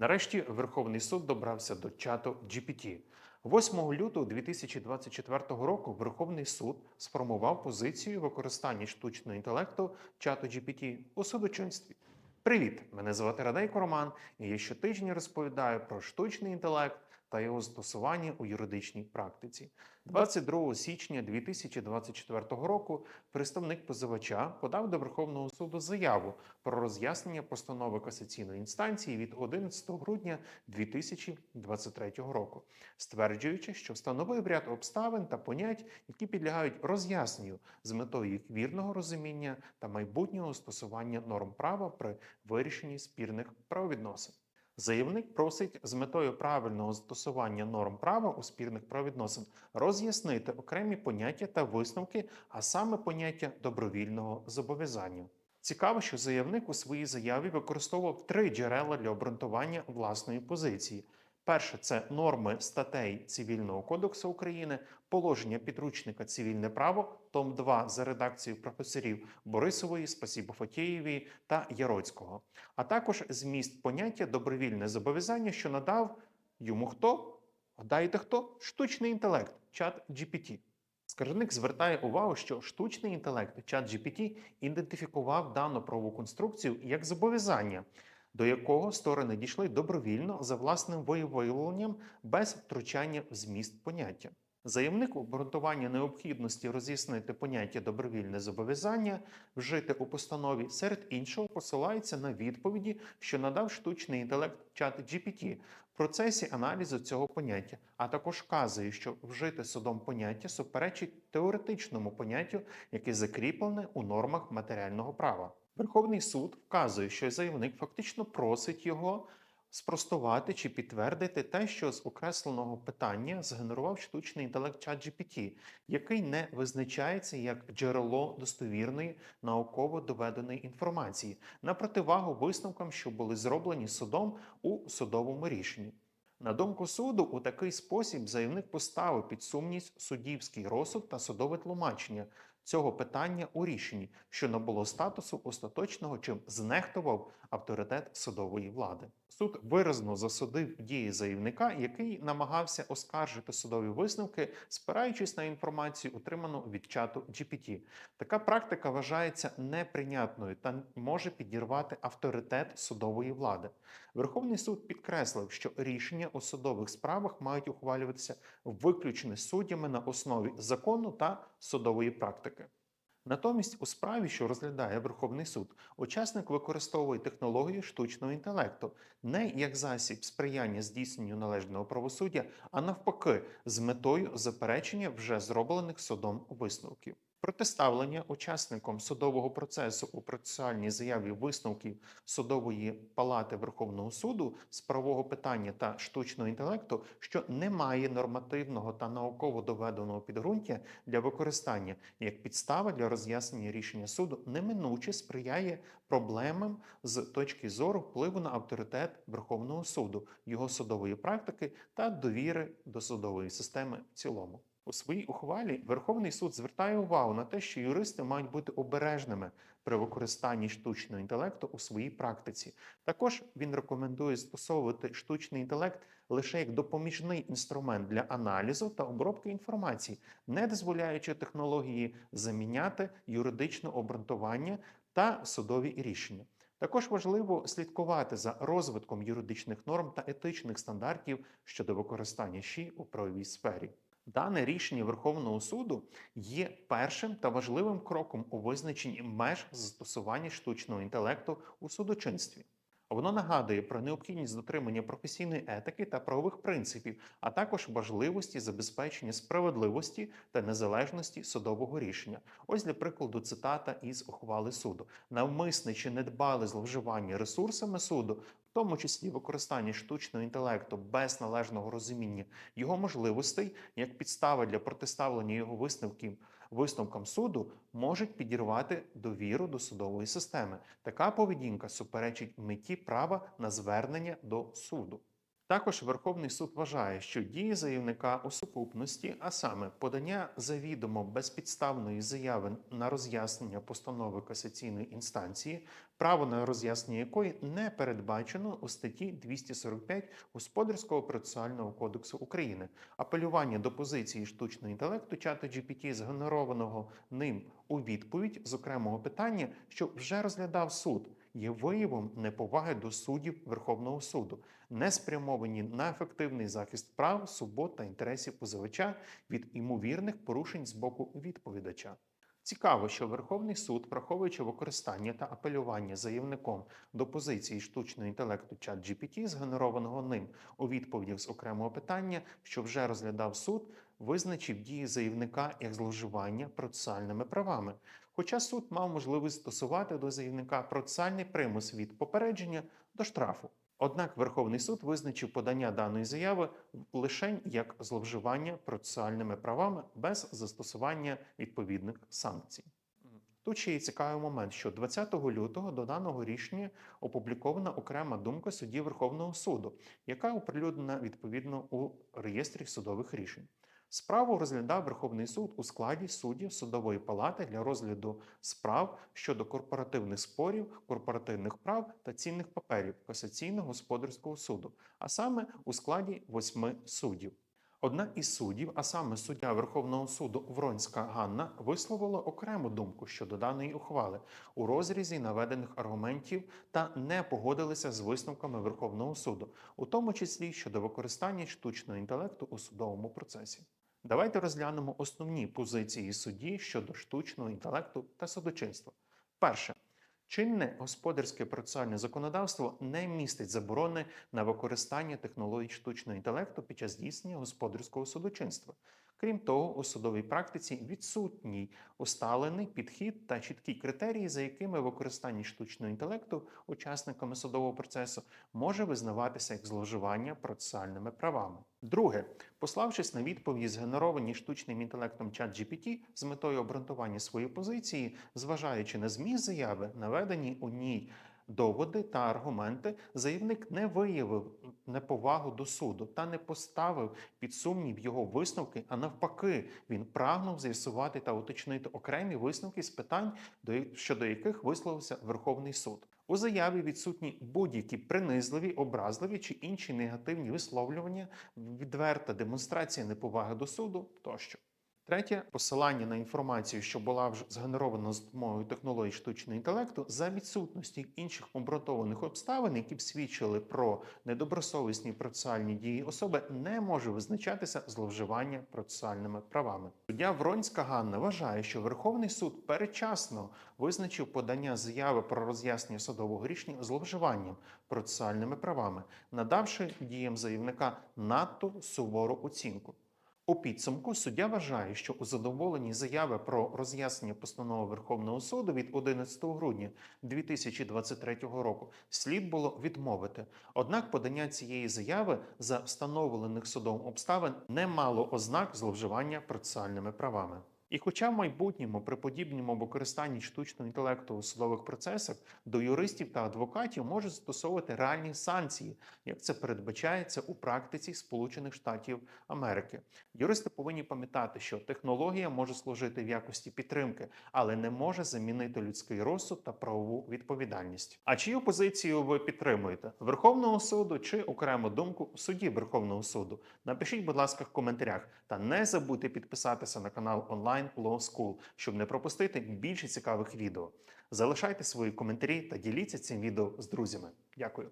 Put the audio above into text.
Нарешті Верховний суд добрався до чату GPT. 8 лютого 2024 року Верховний суд сформував позицію використання штучного інтелекту чату GPT у судочинстві. Привіт! Мене звати Радейко Роман, і я щотижня розповідаю про штучний інтелект та його застосування у юридичній практиці. 22 січня 2024 року представник позивача подав до Верховного суду заяву про роз'яснення постанови касаційної інстанції від 11 грудня 2023 року, стверджуючи, що встановив ряд обставин та понять, які підлягають роз'ясненню з метою їх вірного розуміння та майбутнього стосування норм права при вирішенні спірних правовідносин. Заявник просить з метою правильного застосування норм права у спірних правовідносин роз'яснити окремі поняття та висновки, а саме поняття добровільного зобов'язання. Цікаво, що заявник у своїй заяві використовував три джерела для обґрунтування власної позиції. Перше це норми статей Цивільного кодексу України, положення підручника Цивільне право, том 2 за редакцією професорів Борисової, Спасібо Фатєєвої та Яроцького, а також зміст поняття добровільне зобов'язання, що надав йому хто? Гадаєте хто? Штучний інтелект, чат GPT. Скаржник звертає увагу, що штучний інтелект, чат GPT, ідентифікував дану правову конструкцію як зобов'язання, до якого сторони дійшли добровільно за власним виявленням без втручання в зміст поняття. Заявник обґрунтування необхідності роз'яснити поняття добровільне зобов'язання вжити у постанові серед іншого посилається на відповіді, що надав штучний інтелект чат GPT в процесі аналізу цього поняття, а також вказує, що вжити судом поняття суперечить теоретичному поняттю, яке закріплене у нормах матеріального права. Верховний суд вказує, що заявник фактично просить його спростувати чи підтвердити те, що з окресленого питання згенерував штучний інтелект ChatGPT, який не визначається як джерело достовірної науково доведеної інформації, на противагу висновкам, що були зроблені судом у судовому рішенні. На думку суду, у такий спосіб заявник поставив під сумнів суддівський розсуд та судове тлумачення цього питання у рішенні, що набуло статусу остаточного, чим знехтував авторитет судової влади. Суд виразно засудив дії заявника, який намагався оскаржити судові висновки, спираючись на інформацію, отриману від чату GPT. Така практика вважається неприйнятною та може підірвати авторитет судової влади. Верховний суд підкреслив, що рішення у судових справах мають ухвалюватися виключно суддями на основі закону та судової практики. Натомість у справі, що розглядає Верховний суд, учасник використовує технологію штучного інтелекту не як засіб сприяння здійсненню належного правосуддя, а навпаки, з метою заперечення вже зроблених судом висновків. Протиставлення учасником судового процесу у процесуальній заяві висновків судової палати Верховного суду з правового питання та штучного інтелекту, що не має нормативного та науково доведеного підґрунтя для використання як підстава для роз'яснення рішення суду, неминуче сприяє проблемам з точки зору впливу на авторитет Верховного суду, його судової практики та довіри до судової системи в цілому. У своїй ухвалі Верховний суд звертає увагу на те, що юристи мають бути обережними при використанні штучного інтелекту у своїй практиці. Також він рекомендує застосовувати штучний інтелект лише як допоміжний інструмент для аналізу та обробки інформації, не дозволяючи технології заміняти юридичне обґрунтування та судові рішення. Також важливо слідкувати за розвитком юридичних норм та етичних стандартів щодо використання ЩІ у правовій сфері. Дане рішення Верховного суду є першим та важливим кроком у визначенні меж застосування штучного інтелекту у судочинстві. Воно нагадує про необхідність дотримання професійної етики та правових принципів, а також важливості забезпечення справедливості та незалежності судового рішення. Ось для прикладу цитата із ухвали суду: навмисне чи недбале зловживання ресурсами суду, в тому числі використання штучного інтелекту без належного розуміння його можливостей, як підстави для протиставлення його висновків висновкам суду, можуть підірвати довіру до судової системи. Така поведінка суперечить меті права на звернення до суду. Також Верховний суд вважає, що дії заявника у сукупності, а саме подання завідомо безпідставної заяви на роз'яснення постанови касаційної інстанції, право на роз'яснення якої не передбачено у статті 245 Господарського процесуального кодексу України. Апелювання до позиції штучного інтелекту чату GPT, згенерованого ним у відповідь з окремого питання, що вже розглядав суд, є виявом неповаги до суддів Верховного суду, не спрямовані на ефективний захист прав, свобод та інтересів позивача від імовірних порушень з боку відповідача. Цікаво, що Верховний суд, враховуючи використання та апелювання заявником до позиції штучного інтелекту чат GPT, згенерованого ним у відповідях з окремого питання, що вже розглядав суд, визначив дії заявника як зловживання процесуальними правами. Хоча суд мав можливість стосувати до заявника процесуальний примус від попередження до штрафу. Однак Верховний суд визначив подання даної заяви лише як зловживання процесуальними правами без застосування відповідних санкцій. Тут ще є цікавий момент, що 20 лютого до даного рішення опублікована окрема думка судді Верховного суду, яка оприлюднена відповідно у реєстрі судових рішень. Справу розглядав Верховний суд у складі суддів судової палати для розгляду справ щодо корпоративних спорів, корпоративних прав та цінних паперів касаційного господарського суду, а саме у складі восьми суддів. Одна із суддів, а саме суддя Верховного суду Вронська Ганна, висловила окрему думку щодо даної ухвали у розрізі наведених аргументів та не погодилися з висновками Верховного суду, у тому числі щодо використання штучного інтелекту у судовому процесі. Давайте розглянемо основні позиції судді щодо штучного інтелекту та судочинства. Перше. Чинне господарське процесуальне законодавство не містить заборони на використання технологій штучного інтелекту під час здійснення господарського судочинства. Крім того, у судовій практиці відсутній усталений підхід та чіткі критерії, за якими використання штучного інтелекту учасниками судового процесу може визнаватися як зловживання процесуальними правами. Друге, пославшись на відповіді, згенеровані штучним інтелектом чат GPT з метою обґрунтування своєї позиції, зважаючи на зміст заяви, наведені у ній доводи та аргументи, заявник не виявив неповагу до суду та не поставив під сумнів його висновки, а навпаки, він прагнув з'ясувати та уточнити окремі висновки з питань, до- щодо яких висловився Верховний суд. У заяві відсутні будь-які принизливі, образливі чи інші негативні висловлювання, відверта демонстрація неповаги до суду тощо. Третє посилання на інформацію, що була вже згенерована з допомогою технологій штучного інтелекту, за відсутності інших обґрунтованих обставин, які б свідчили про недобросовісні процесуальні дії особи, не може визначатися зловживання процесуальними правами. Суддя Вронська Ганна вважає, що Верховний суд передчасно визначив подання заяви про роз'яснення судового рішення зловживанням процесуальними правами, надавши діям заявника надто сувору оцінку. У підсумку суддя вважає, що у задоволенні заяви про роз'яснення постанови Верховного суду від 11 грудня 2023 року слід було відмовити. Однак подання цієї заяви за встановлених судом обставин не мало ознак зловживання процесуальними правами. І хоча в майбутньому при подібному використанні штучного інтелекту у судових процесах до юристів та адвокатів можуть застосовувати реальні санкції, як це передбачається у практиці Сполучених Штатів Америки. Юристи повинні пам'ятати, що технологія може служити в якості підтримки, але не може замінити людський розсуд та правову відповідальність. А чию позицію ви підтримуєте? Верховного суду чи окрему думку судді Верховного суду? Напишіть, будь ласка, в коментарях та не забудьте підписатися на канал Online Law щоб не пропустити більше цікавих відео. Залишайте свої коментарі та діліться цим відео з друзями. Дякую.